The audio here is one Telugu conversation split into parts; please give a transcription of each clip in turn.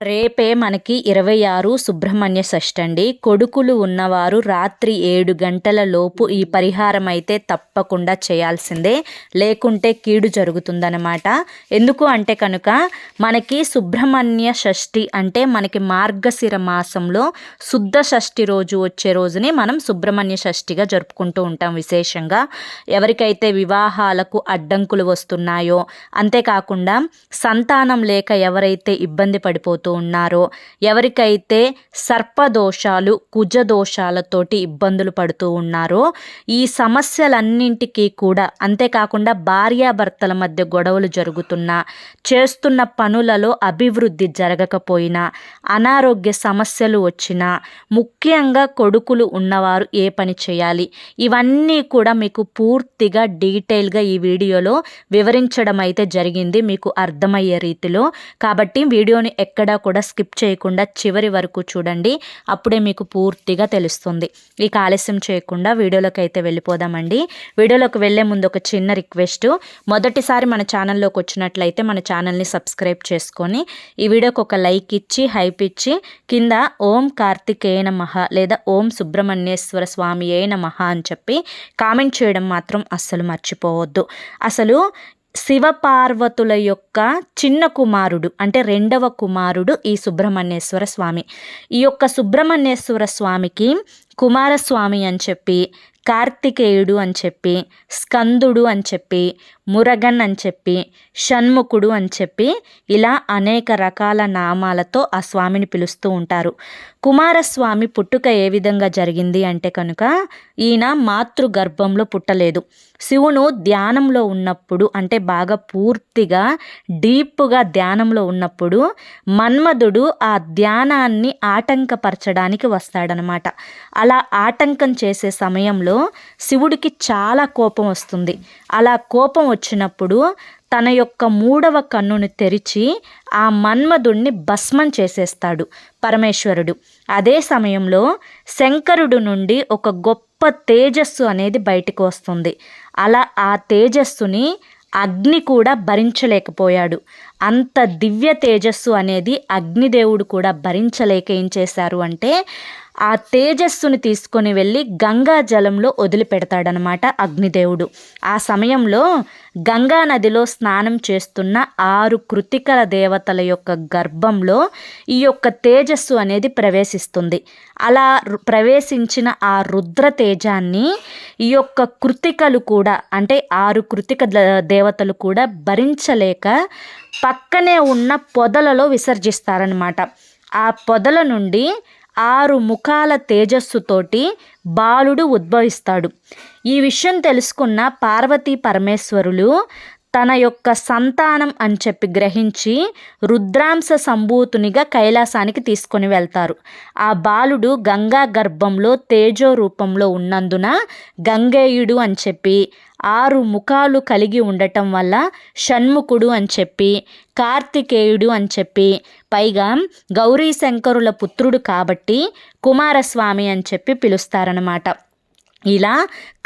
రేపే మనకి ఇరవై ఆరు సుబ్రహ్మణ్య షష్ఠి అండి. కొడుకులు ఉన్నవారు రాత్రి ఏడు గంటల లోపు ఈ పరిహారం అయితే తప్పకుండా చేయాల్సిందే. లేకుంటే కీడు జరుగుతుందన్నమాట. ఎందుకు అంటే కనుక మనకి సుబ్రహ్మణ్య షష్ఠి అంటే మనకి మార్గశిర మాసంలో శుద్ధ షష్ఠి రోజు వచ్చే రోజుని మనం సుబ్రహ్మణ్య షష్ఠిగా జరుపుకుంటూ ఉంటాం విశేషంగా. ఎవరికైతే వివాహాలకు అడ్డంకులు వస్తున్నాయో అంతేకాకుండా సంతానం లేక ఎవరైతే ఇబ్బంది పడిపోతూ ఉన్నారో ఎవరికైతే సర్పదోషాలు కుజదోషాలతోటి ఇబ్బందులు పడుతూ ఉన్నారో ఈ సమస్యలన్నింటికీ కూడా అంతేకాకుండా భార్యాభర్తల మధ్య గొడవలు జరుగుతున్నా చేస్తున్న పనులలో అభివృద్ధి జరగకపోయినా అనారోగ్య సమస్యలు వచ్చినా ముఖ్యంగా కొడుకులు ఉన్నవారు ఏ పని చేయాలి? ఇవన్నీ కూడా మీకు పూర్తిగా డీటెయిల్గా ఈ వీడియోలో వివరించడం అయితే జరిగింది మీకు అర్థమయ్యే రీతిలో. కాబట్టి వీడియోని ఎక్కడా కూడా స్కిప్ చేయకుండా చివరి వరకు చూడండి. అప్పుడే మీకు పూర్తిగా తెలుస్తుంది. ఇక ఆలస్యం చేయకుండా వీడియోలోకి అయితే వెళ్ళిపోదామండి. వీడియోలోకి వెళ్ళే ముందు ఒక చిన్న రిక్వెస్ట్. మొదటిసారి మన ఛానల్లోకి వచ్చినట్లయితే మన ఛానల్ని సబ్స్క్రైబ్ చేసుకొని ఈ వీడియోకి ఒక లైక్ ఇచ్చి హైప్ ఇచ్చి కింద ఓం కార్తికేయ నమః లేదా ఓం సుబ్రహ్మణ్యేశ్వర స్వామి ఏ నమః అని చెప్పి కామెంట్ చేయడం మాత్రం అస్సలు మర్చిపోవద్దు. అసలు శివపార్వతుల యొక్క చిన్న కుమారుడు అంటే రెండవ కుమారుడు ఈ సుబ్రహ్మణ్యేశ్వర స్వామి. ఈ యొక్క సుబ్రహ్మణ్యేశ్వర స్వామికి కుమారస్వామి అని చెప్పి కార్తికేయుడు అని చెప్పి స్కందుడు అని చెప్పి మురగన్ అని చెప్పి షణ్ముఖుడు అని చెప్పి ఇలా అనేక రకాల నామాలతో ఆ స్వామిని పిలుస్తూ ఉంటారు. కుమారస్వామి పుట్టుక ఏ విధంగా జరిగింది అంటే కనుక ఈయన మాతృ గర్భంలో పుట్టలేదు. శివును ధ్యానంలో ఉన్నప్పుడు అంటే బాగా పూర్తిగా డీప్గా ధ్యానంలో ఉన్నప్పుడు మన్మధుడు ఆ ధ్యానాన్ని ఆటంకపరచడానికి వస్తాడనమాట. అలా ఆటంకం చేసే సమయంలో శివుడికి చాలా కోపం వస్తుంది. అలా కోపం వచ్చినప్పుడు తన యొక్క మూడవ కన్నును తెరిచి ఆ మన్మధుణ్ణి భస్మం చేసేస్తాడు పరమేశ్వరుడు. అదే సమయంలో శంకరుడు నుండి ఒక గొప్ప తేజస్సు అనేది బయటకు వస్తుంది. అలా ఆ తేజస్సుని అగ్ని కూడా భరించలేకపోయాడు. అంత దివ్య తేజస్సు అనేది అగ్నిదేవుడు కూడా భరించలేక ఏం చేశారు అంటే ఆ తేజస్సుని తీసుకొని వెళ్ళి గంగా జలంలో వదిలిపెడతాడనమాట అగ్నిదేవుడు. ఆ సమయంలో గంగా నదిలో స్నానం చేస్తున్న ఆరు కృతికల దేవతల యొక్క గర్భంలో ఈ యొక్క తేజస్సు అనేది ప్రవేశిస్తుంది. అలా ప్రవేశించిన ఆ రుద్ర తేజాన్ని ఈ యొక్క కృతికలు కూడా అంటే ఆరు కృతిక దేవతలు కూడా భరించలేక పక్కనే ఉన్న పొదలలో విసర్జిస్తారనమాట ఆ పొదల నుండి ఆరు ముఖాల తేజస్సుతోటి బాలుడు ఉద్భవిస్తాడు. ఈ విషయం తెలుసుకున్న పార్వతీ పరమేశ్వరులు తన యొక్క సంతానం అని చెప్పి గ్రహించి రుద్రాంశ సంభూతునిగా కైలాసానికి తీసుకొని వెళ్తారు. ఆ బాలుడు గంగా గర్భంలో తేజో రూపంలో ఉన్నందున గంగేయుడు అని చెప్పి ఆరు ముఖాలు కలిగి ఉండటం వల్ల షణ్ముఖుడు అని చెప్పి కార్తికేయుడు అని చెప్పి పైగా గౌరీ శంకరుల పుత్రుడు కాబట్టి కుమారస్వామి అని చెప్పి పిలుస్తారనమాట ఇలా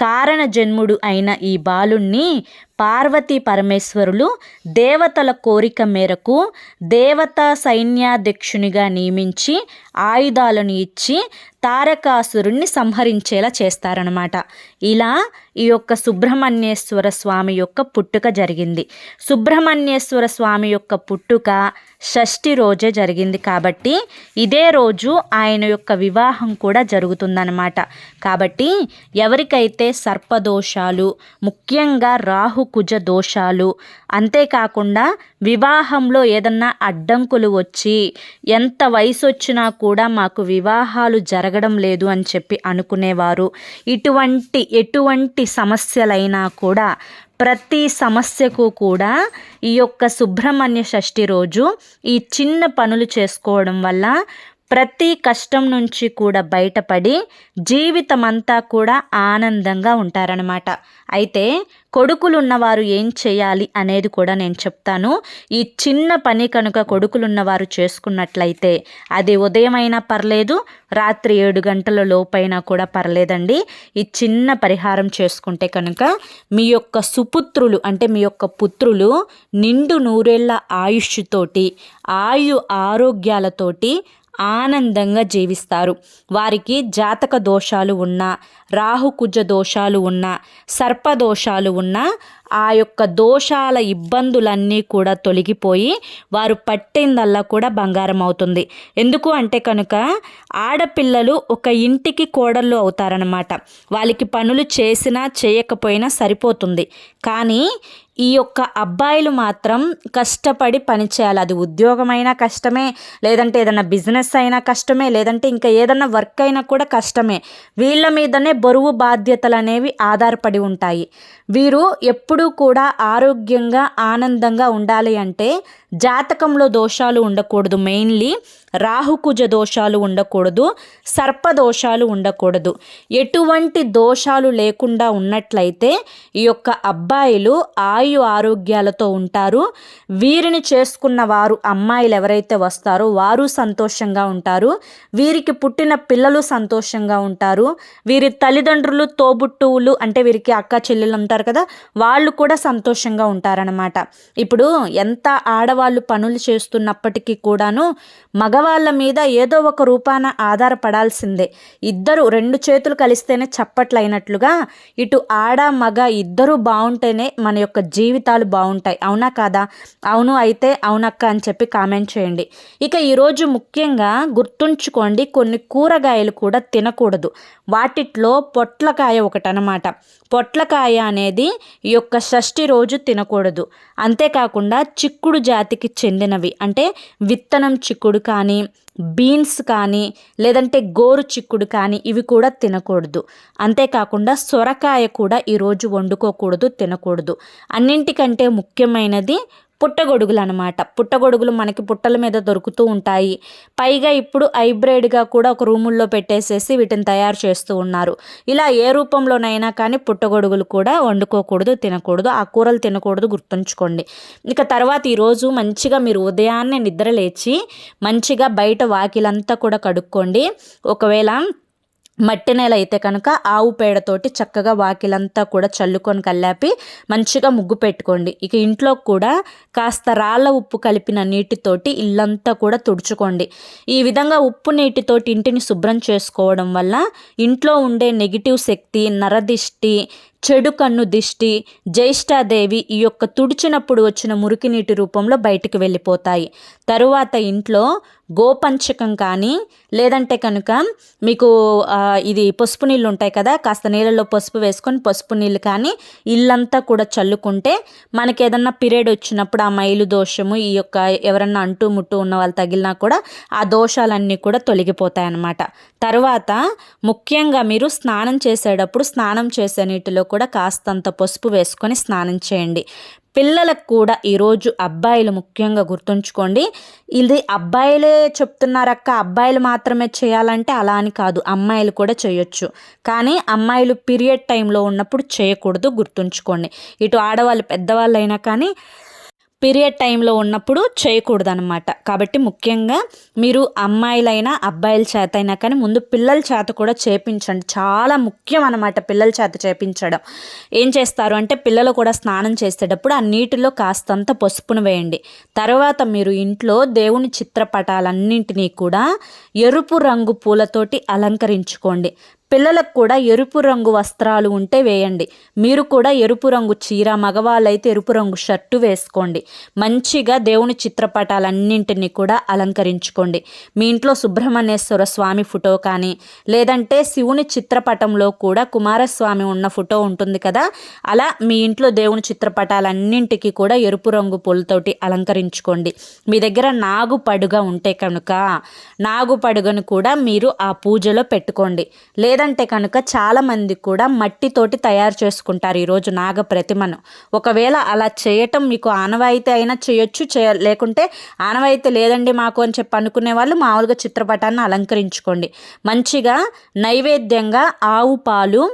కారణ జన్ముడు అయిన ఈ బాలుణ్ణి పార్వతీ పరమేశ్వరులు దేవతల కోరిక మేరకు దేవతా సైన్యాధ్యక్షునిగా నియమించి ఆయుధాలను ఇచ్చి తారకాసురుణ్ణి సంహరించేలా చేస్తారనమాట ఇలా ఈ యొక్క సుబ్రహ్మణ్యేశ్వర స్వామి యొక్క పుట్టుక జరిగింది. సుబ్రహ్మణ్యేశ్వర స్వామి యొక్క పుట్టుక షష్ఠి రోజే జరిగింది కాబట్టి ఇదే రోజు ఆయన యొక్క వివాహం కూడా జరుగుతుందన్నమాట. కాబట్టి ఎవరికైతే సర్పదోషాలు ముఖ్యంగా రాహు కుజ దోషాలు అంతేకాకుండా వివాహంలో ఏదన్నా అడ్డంకులు వచ్చి ఎంత వయసు వచ్చినా కూడా మాకు వివాహాలు జరగడం లేదు అని చెప్పి అనుకునేవారు. ఇటువంటి ఎటువంటి సమస్యలైనా కూడా ప్రతి సమస్యకు కూడా ఈ యొక్క సుబ్రహ్మణ్య షష్ఠి రోజు ఈ చిన్న పనులు చేసుకోవడం వల్ల ప్రతి కష్టం నుంచి కూడా బయటపడి జీవితమంతా కూడా ఆనందంగా ఉంటారనమాట అయితే కొడుకులున్నవారు ఏం చేయాలి అనేది కూడా నేను చెప్తాను. ఈ చిన్న పని కనుక కొడుకులున్నవారు చేసుకున్నట్లయితే అది ఉదయం అయినా పర్లేదు రాత్రి ఏడు గంటల లోపైనా కూడా పర్లేదండి. ఈ చిన్న పరిహారం చేసుకుంటే కనుక మీ యొక్క సుపుత్రులు అంటే మీ యొక్క పుత్రులు నిండు నూరేళ్ళ ఆయుష్తోటి ఆయు ఆరోగ్యాలతోటి ఆనందంగా జీవిస్తారు. వారికి జాతక దోషాలు ఉన్నా రాహుకుజ దోషాలు ఉన్నా సర్పదోషాలు ఉన్నా ఆ యొక్క దోషాల ఇబ్బందులన్నీ కూడా తొలగిపోయి వారు పట్టిందల్లా కూడా బంగారం అవుతుంది. ఎందుకు అంటే కనుక ఆడపిల్లలు ఒక ఇంటికి కోడళ్ళు అవుతారనమాట వాళ్ళకి పనులు చేసినా చేయకపోయినా సరిపోతుంది. కానీ ఈ యొక్క అబ్బాయిలు మాత్రం కష్టపడి పనిచేయాలి. అది ఉద్యోగమైనా కష్టమే లేదంటే ఏదైనా బిజినెస్ అయినా కష్టమే లేదంటే ఇంకా ఏదన్నా వర్క్ అయినా కూడా కష్టమే. వీళ్ళ మీదనే బరువు బాధ్యతలు అనేవి ఆధారపడి ఉంటాయి. వీరు ఎప్పుడూ కూడా ఆరోగ్యంగా ఆనందంగా ఉండాలి అంటే జాతకంలో దోషాలు ఉండకూడదు. మెయిన్లీ రాహుకుజ దోషాలు ఉండకూడదు సర్ప దోషాలు ఉండకూడదు. ఎటువంటి దోషాలు లేకుండా ఉన్నట్లయితే ఈ యొక్క అబ్బాయిలు ఆయు ఆరోగ్యాలతో ఉంటారు. వీరిని చేసుకున్న వారు అమ్మాయిలు ఎవరైతే వస్తారో వారు సంతోషంగా ఉంటారు. వీరికి పుట్టిన పిల్లలు సంతోషంగా ఉంటారు. వీరి తల్లిదండ్రులు తోబుట్టువులు అంటే వీరికి అక్క చెల్లెలు ఉంటారు కదా వాళ్ళు కూడా సంతోషంగా ఉంటారనమాట ఇప్పుడు ఎంత ఆడవాళ్ళు పనులు చేస్తున్నప్పటికీ కూడాను మగ మగవాళ్ళ మీద ఏదో ఒక రూపాన ఆధారపడాల్సిందే. ఇద్దరు రెండు చేతులు కలిస్తేనే చప్పట్లైనట్లుగా ఇటు ఆడ మగ ఇద్దరూ బాగుంటేనే మన యొక్క జీవితాలు బాగుంటాయి అవునా కాదా? అవును అయితే అవునక్క అని చెప్పి కామెంట్ చేయండి. ఇక ఈరోజు ముఖ్యంగా గుర్తుంచుకోండి కొన్ని కూరగాయలు కూడా తినకూడదు. వాటిట్లో పొట్లకాయ ఒకటనమాట పొట్లకాయ అనేది ఈ యొక్క షష్ఠి రోజు తినకూడదు. అంతేకాకుండా చిక్కుడు జాతికి చెందినవి. అంటే విత్తనం చిక్కుడు కానీ బీన్స్ కానీ లేదంటే గోరు చిక్కుడు కానీ ఇవి కూడా తినకూడదు. అంతేకాకుండా సొరకాయ కూడా ఈరోజు వండుకోకూడదు తినకూడదు. అన్నింటికంటే ముఖ్యమైనది పుట్టగొడుగులు అనమాట పుట్టగొడుగులు మనకి పుట్టల మీద దొరుకుతూ ఉంటాయి. పైగా ఇప్పుడు హైబ్రిడ్గా కూడా ఒక రూముల్లో పెట్టేసేసి వీటిని తయారు చేస్తూ ఉన్నారు. ఇలా ఏ రూపంలోనైనా కానీ పుట్టగొడుగులు కూడా వండుకోకూడదు తినకూడదు ఆ కూరలు తినకూడదు గుర్తుంచుకోండి. ఇక తర్వాత ఈరోజు మంచిగా మీరు ఉదయాన్నే నిద్ర లేచి మంచిగా బయట వాకిలంతా కూడా కడుక్కోండి. ఒకవేళ మట్టి నేల అయితే కనుక ఆవు పేడతోటి చక్కగా వాకిలంతా కూడా చల్లుకొని కల్లాపి మంచిగా ముగ్గు పెట్టుకోండి. ఇక ఇంట్లో కూడా కాస్త రాళ్ళ ఉప్పు కలిపిన నీటితోటి ఇల్లంతా కూడా తుడుచుకోండి. ఈ విధంగా ఉప్పు నీటితోటి ఇంటిని శుభ్రం చేసుకోవడం వల్ల ఇంట్లో ఉండే నెగిటివ్ శక్తి నరదిష్టి చెడు కన్ను దిష్టి జ్యేష్ఠాదేవి ఈ యొక్క తుడిచినప్పుడు వచ్చిన మురికి నీటి రూపంలో బయటికి వెళ్ళిపోతాయి. తరువాత ఇంట్లో గోపంచకం కానీ లేదంటే కనుక మీకు ఇది పసుపు నీళ్ళు ఉంటాయి కదా కాస్త నీళ్ళలో పసుపు వేసుకొని పసుపు నీళ్ళు కానీ ఇల్లంతా కూడా చల్లుకుంటే మనకి ఏదన్నా పీరియడ్ వచ్చినప్పుడు ఆ మైలు దోషము ఈ యొక్క ఎవరన్నా అంటూ ముట్టు ఉన్న వాళ్ళు తగిలినా కూడా ఆ దోషాలన్నీ కూడా తొలగిపోతాయి అన్నమాట తర్వాత ముఖ్యంగా మీరు స్నానం చేసేటప్పుడు స్నానం చేసే నీటిలో కూడా కాస్తంత పసుపు వేసుకొని స్నానం చేయండి. పిల్లలకు కూడా ఈరోజు అబ్బాయిలు ముఖ్యంగా గుర్తుంచుకోండి. ఇది అబ్బాయిలే చెప్తున్నారక్క. అబ్బాయిలు మాత్రమే చేయాలంటే అలా అని కాదు. అమ్మాయిలు కూడా చేయొచ్చు. కానీ అమ్మాయిలు పీరియడ్ టైంలో ఉన్నప్పుడు చేయకూడదు గుర్తుంచుకోండి. ఇటు ఆడవాళ్ళు పెద్దవాళ్ళు అయినా కానీ పీరియడ్ టైంలో ఉన్నప్పుడు చేయకూడదనమాట కాబట్టి ముఖ్యంగా మీరు అమ్మాయిలైనా అబ్బాయిల చేత అయినా కానీ ముందు పిల్లల చేత కూడా చేపించండి. చాలా ముఖ్యం అనమాట పిల్లల చేత చేపించడం. ఏం చేస్తారు అంటే పిల్లలు కూడా స్నానం చేసేటప్పుడు ఆ నీటిలో కాస్తంత పసుపును వేయండి. తర్వాత మీరు ఇంట్లో దేవుని చిత్రపటాలన్నింటినీ కూడా ఎరుపు రంగు పూలతోటి అలంకరించుకోండి. పిల్లలకు కూడా ఎరుపు రంగు వస్త్రాలు ఉంటే వేయండి. మీరు కూడా ఎరుపు రంగు చీర మగవాళ్ళైతే ఎరుపు రంగు షర్టు వేసుకోండి. మంచిగా దేవుని చిత్రపటాలన్నింటినీ కూడా అలంకరించుకోండి. మీ ఇంట్లో సుబ్రహ్మణ్యేశ్వర స్వామి ఫోటో కానీ లేదంటే శివుని చిత్రపటంలో కూడా కుమారస్వామి ఉన్న ఫోటో ఉంటుంది కదా అలా మీ ఇంట్లో దేవుని చిత్రపటాలన్నింటికి కూడా ఎరుపు రంగు పూలతోటి అలంకరించుకోండి. మీ దగ్గర నాగు పడుగ ఉంటే కనుక నాగు పడుగను కూడా మీరు ఆ పూజలో పెట్టుకోండి. లేదా లేదంటే కనుక చాలామంది కూడా మట్టితోటి తయారు చేసుకుంటారు ఈరోజు నాగ ప్రతిమను. ఒకవేళ అలా చేయటం మీకు ఆనవాయితీ అయినా చేయొచ్చు చేయ లేకుంటే ఆనవాయితీ లేదండి మాకు అని చెప్పి అనుకునే వాళ్ళు మామూలుగా చిత్రపటాన్ని అలంకరించుకోండి. మంచిగా నైవేద్యంగా ఆవు పాలు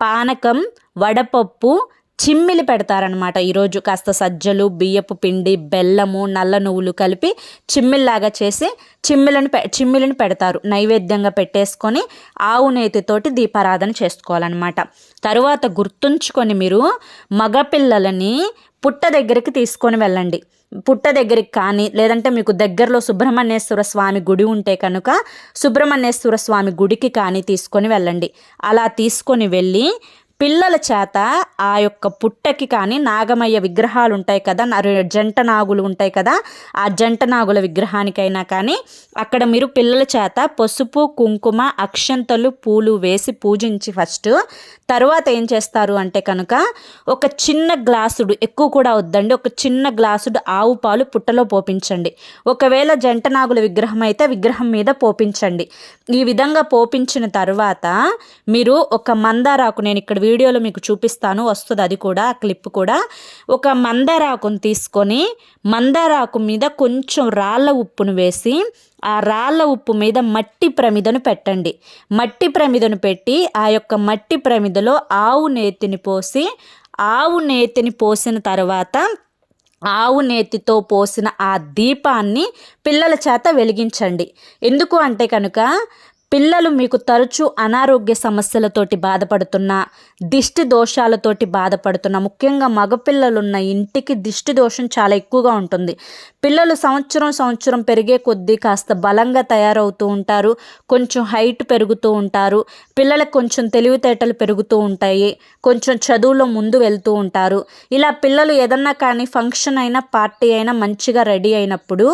పానకం వడపప్పు చిమ్మిలి పెడతారనమాట ఈరోజు కాస్త సజ్జలు బియ్యపు పిండి బెల్లము నల్ల నువ్వులు కలిపి చిమ్మిల్లాగా చేసి చిమ్మిలను పె చిమ్మిలిని పెడతారు. నైవేద్యంగా పెట్టేసుకొని ఆవు నేతితోటి దీపారాధన చేసుకోవాలన్నమాట. తరువాత గుర్తుంచుకొని మీరు మగపిల్లలని పుట్ట దగ్గరికి తీసుకొని వెళ్ళండి. పుట్ట దగ్గరికి కానీ లేదంటే మీకు దగ్గరలో సుబ్రహ్మణ్యేశ్వర స్వామి గుడి ఉంటే కనుక సుబ్రహ్మణ్యేశ్వర స్వామి గుడికి కానీ తీసుకొని వెళ్ళండి. అలా తీసుకొని వెళ్ళి పిల్లల చేత ఆ యొక్క పుట్టకి కానీ నాగమయ్య విగ్రహాలు ఉంటాయి కదా జంట నాగులు ఉంటాయి కదా ఆ జంట నాగుల విగ్రహానికైనా కానీ అక్కడ మీరు పిల్లల చేత పసుపు కుంకుమ అక్షంతలు పూలు వేసి పూజించి ఫస్ట్. తర్వాత ఏం చేస్తారు అంటే కనుక ఒక చిన్న గ్లాసుడు ఎక్కువ కూడా వద్దండి ఒక చిన్న గ్లాసుడు ఆవు పాలు పుట్టలో పోపించండి. ఒకవేళ జంట నాగుల విగ్రహం అయితే విగ్రహం మీద పోపించండి. ఈ విధంగా పోపించిన తర్వాత మీరు ఒక మందారాకు నేను ఇక్కడ వీడియోలో మీకు చూపిస్తాను వస్తుంది అది కూడా ఆ క్లిప్ కూడా. ఒక మందారాకును తీసుకొని మందారాకు మీద కొంచెం రాళ్ళ ఉప్పును వేసి ఆ రాళ్ళ ఉప్పు మీద మట్టి ప్రమిదను పెట్టండి. మట్టి ప్రమిదను పెట్టి ఆ యొక్క మట్టి ప్రమిదలో ఆవు నేతిని పోసి ఆవు నేతిని పోసిన తర్వాత ఆవు నేతితో పోసిన ఆ దీపాన్ని పిల్లల చేత వెలిగించండి. ఎందుకు అంటే కనుక పిల్లలు మీకు తరచూ అనారోగ్య సమస్యలతోటి బాధపడుతున్న దిష్టి దోషాలతోటి బాధపడుతున్న ముఖ్యంగా మగపిల్లలున్న ఇంటికి దిష్టి దోషం చాలా ఎక్కువగా ఉంటుంది. పిల్లలు సంవత్సరం సంవత్సరం పెరిగే కొద్దీ కాస్త బలంగా తయారవుతూ ఉంటారు కొంచెం హైట్ పెరుగుతూ ఉంటారు పిల్లలకు కొంచెం తెలివితేటలు పెరుగుతూ ఉంటాయి కొంచెం చదువులో ముందు వెళ్తూ ఉంటారు. ఇలా పిల్లలు ఏదన్నా కానీ ఫంక్షన్ అయినా పార్టీ అయినా మంచిగా రెడీ అయినప్పుడు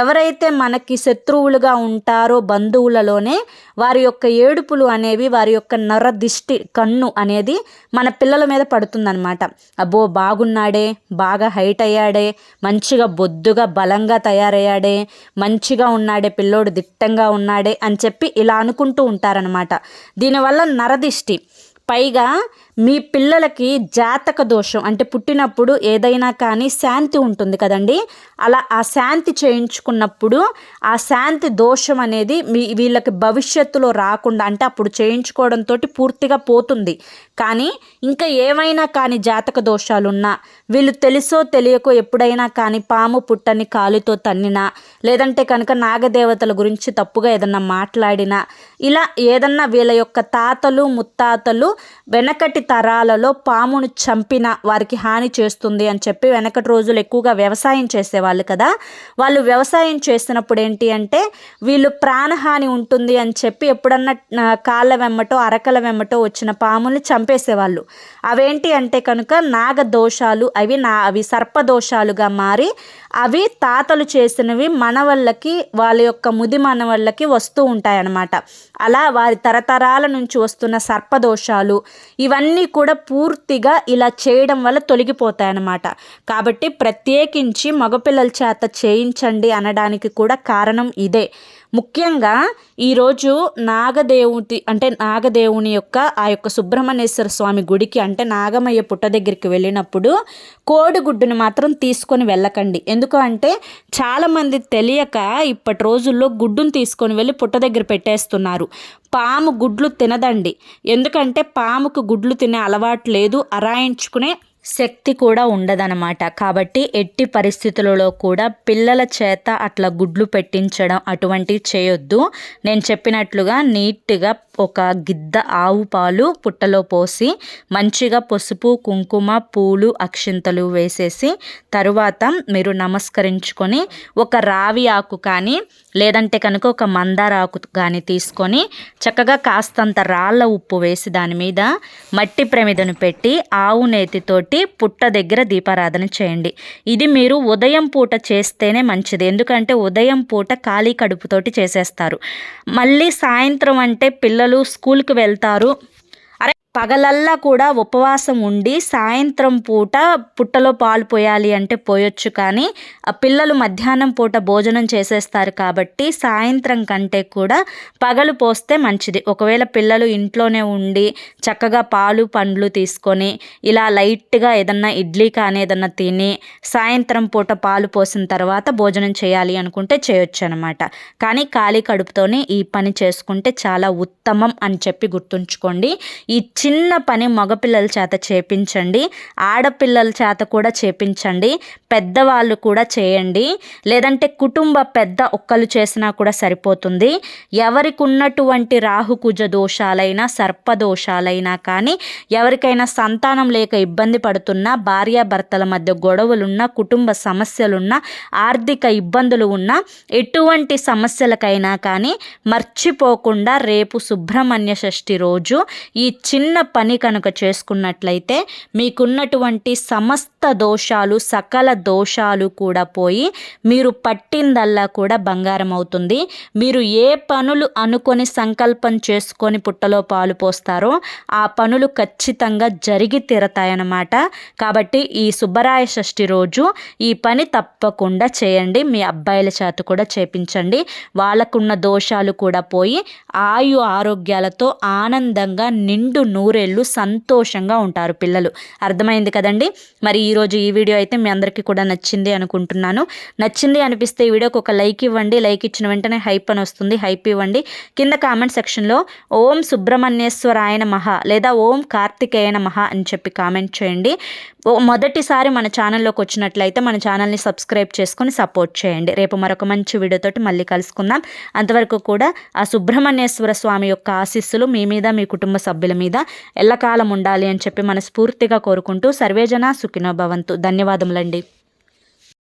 ఎవరైతే మనకి శత్రువులుగా ఉంటారో బంధువులలోనే వారి యొక్క ఏడుపులు అనేవి వారి యొక్క నర దిష్టి కన్ను అనేది మన పిల్లల మీద పడుతుందన్నమాట. అబ్బో బాగున్నాడే బాగా హైట్ అయ్యాడే మంచిగా బొద్దుగా బలంగా తయారయ్యాడే మంచిగా ఉన్నాడే పిల్లోడు దిట్టంగా ఉన్నాడే అని చెప్పి ఇలా అనుకుంటూ ఉంటారనమాట దీనివల్ల నరదిష్టి పైగా మీ పిల్లలకి జాతక దోషం అంటే పుట్టినప్పుడు ఏదైనా కానీ శాంతి ఉంటుంది కదండి. అలా ఆ శాంతి చేయించుకున్నప్పుడు ఆ శాంతి దోషం అనేది మీ వీళ్ళకి భవిష్యత్తులో రాకుండా అంటే అప్పుడు చేయించుకోవడంతో పూర్తిగా పోతుంది. కానీ ఇంకా ఏమైనా కానీ జాతక దోషాలున్నా వీళ్ళు తెలుసో తెలియకో ఎప్పుడైనా కానీ పాము పుట్టని కాలుతో తన్నినా లేదంటే కనుక నాగదేవతల గురించి తప్పుగా ఏదన్నా మాట్లాడినా ఇలా ఏదన్నా వీళ్ళ యొక్క తాతలు ముత్తాతలు వెనకటి తరాలలో పామును చంపిన వారికి హాని చేస్తుంది అని చెప్పి వెనకటి రోజులు ఎక్కువగా వ్యవసాయం చేసేవాళ్ళు కదా. వాళ్ళు వ్యవసాయం చేసినప్పుడు ఏంటి అంటే వీళ్ళు ప్రాణహాని ఉంటుంది అని చెప్పి ఎప్పుడన్నా కాళ్ళ వెమ్మటో అరకల వెమ్మటో వచ్చిన పాముల్ని చంపేసేవాళ్ళు. అవేంటి అంటే కనుక నాగ దోషాలు అవి నా అవి సర్పదోషాలుగా మారి అవి తాతలు చేసినవి మనవళ్ళకి వాళ్ళ యొక్క ముది మనవళ్ళకి వస్తూ ఉంటాయన్నమాట. అలా వారి తరతరాల నుంచి వస్తున్న సర్పదోషాలు ఇవన్నీ కూడా పూర్తిగా ఇలా చేయడం వల్ల తొలగిపోతాయి అన్నమాట కాబట్టి ప్రత్యేకించి మగపిల్లల చేత చేయించండి అనడానికి కూడా కారణం ఇదే. ముఖ్యంగా ఈరోజు నాగదేవుతి అంటే నాగదేవుని యొక్క ఆ యొక్క సుబ్రహ్మణ్యేశ్వర స్వామి గుడికి అంటే నాగమయ్య పుట్ట దగ్గరికి వెళ్ళినప్పుడు కోడిగుడ్డుని మాత్రం తీసుకొని వెళ్ళకండి. ఎందుకు అంటే చాలామంది తెలియక ఇప్పటి రోజుల్లో గుడ్డును తీసుకొని వెళ్ళి పుట్ట దగ్గర పెట్టేస్తున్నారు. పాము గుడ్లు తినదండి. ఎందుకంటే పాముకు గుడ్లు తినే అలవాటు లేదు. అరాయించుకునే శక్తి కూడా ఉండదనమాట కాబట్టి ఎట్టి పరిస్థితులలో కూడా పిల్లల చేత అట్లా గుడ్లు పెట్టించడం అటువంటివి చేయొద్దు. నేను చెప్పినట్లుగా నీట్గా ఒక గిద్ద ఆవు పాలు పుట్టలో పోసి మంచిగా పసుపు కుంకుమ పూలు అక్షింతలు వేసేసి తరువాత మీరు నమస్కరించుకొని ఒక రావి ఆకు కానీ లేదంటే కనుక ఒక మందార ఆకు కానీ తీసుకొని చక్కగా కాస్తంత రాళ్ళ ఉప్పు వేసి దాని మీద మట్టి ప్రమిదను పెట్టి ఆవు నేతితోటి పుట్ట దగ్గర దీపారాధన చేయండి. ఇది మీరు ఉదయం పూట చేస్తేనే మంచిది. ఎందుకంటే ఉదయం పూట ఖాళీ కడుపుతోటి చేసేస్తారు. మళ్ళీ సాయంత్రం అంటే పిల్లలు పిల్లలు స్కూల్కి వెళ్తారు. పగలల్లా కూడా ఉపవాసం ఉండి సాయంత్రం పూట పుట్టలో పాలు పోయాలి అంటే పోయొచ్చు కానీ ఆ పిల్లలు మధ్యాహ్నం పూట భోజనం చేసేస్తారు కాబట్టి సాయంత్రం కంటే కూడా పగలు పోస్తే మంచిది. ఒకవేళ పిల్లలు ఇంట్లోనే ఉండి చక్కగా పాలు పండ్లు తీసుకొని ఇలా లైట్గా ఏదన్నా ఇడ్లీ కానీ ఏదన్నా తిని సాయంత్రం పూట పాలు పోసిన తర్వాత భోజనం చేయాలి అనుకుంటే చేయొచ్చు అనమాట కానీ ఖాళీ కడుపుతోనే ఈ పని చేసుకుంటే చాలా ఉత్తమం అని చెప్పి గుర్తుంచుకోండి. ఈ చిన్న పని మగపిల్లల చేత చేపించండి ఆడపిల్లల చేత కూడా చేపించండి పెద్దవాళ్ళు కూడా చేయండి. లేదంటే కుటుంబ పెద్ద ఒక్కలు చేసినా కూడా సరిపోతుంది. ఎవరికి ఉన్నటువంటి రాహుకుజ దోషాలైనా సర్పదోషాలైనా కానీ ఎవరికైనా సంతానం లేక ఇబ్బంది పడుతున్నా భార్యాభర్తల మధ్య గొడవలున్నా కుటుంబ సమస్యలున్నా ఆర్థిక ఇబ్బందులు ఉన్నా ఎటువంటి సమస్యలకైనా కానీ మర్చిపోకుండా రేపు సుబ్రహ్మణ్య షష్ఠి రోజు ఈ చిన్న చిన్న పని కనుక చేసుకున్నట్లయితే మీకున్నటువంటి సమస్త దోషాలు సకల దోషాలు కూడా పోయి మీరు పట్టిందల్లా కూడా బంగారం అవుతుంది. మీరు ఏ పనులు అనుకొని సంకల్పం చేసుకొని పుట్టలో పాలు పోస్తారో ఆ పనులు ఖచ్చితంగా జరిగి తీరతాయన్నమాట. కాబట్టి ఈ సుబ్బరాయ షష్ఠి రోజు ఈ పని తప్పకుండా చేయండి. మీ అబ్బాయిల చేత కూడా చేపించండి. వాళ్ళకున్న దోషాలు కూడా పోయి ఆయు ఆరోగ్యాలతో ఆనందంగా నిండు నూరేళ్ళు సంతోషంగా ఉంటారు పిల్లలు. అర్థమైంది కదండి? మరి ఈరోజు ఈ వీడియో అయితే మీ అందరికీ కూడా నచ్చింది అనుకుంటున్నాను. నచ్చింది అనిపిస్తే ఈ వీడియోకి ఒక లైక్ ఇవ్వండి. లైక్ ఇచ్చిన వెంటనే హైప్ అని వస్తుంది. హైప్ ఇవ్వండి. కింద కామెంట్ సెక్షన్లో ఓం సుబ్రహ్మణ్యేశ్వరాయన మహా లేదా ఓం కార్తికేయన మహా అని చెప్పి కామెంట్ చేయండి. మొదటిసారి మన ఛానల్లోకి వచ్చినట్లయితే మన ఛానల్ని సబ్స్క్రైబ్ చేసుకొని సపోర్ట్ చేయండి. రేపు మరొక మంచి వీడియోతోటి మళ్ళీ కలుసుకుందాం. అంతవరకు కూడా ఆ సుబ్రహ్మణ్యేశ్వర స్వామి యొక్క ఆశీస్సులు మీ మీద మీ కుటుంబ సభ్యుల మీద ఎల్లకాలం ఉండాలి అని చెప్పి మనస్ఫూర్తిగా కోరుకుంటూ సర్వేజన సుఖినో భవంతు. ధన్యవాదములండి.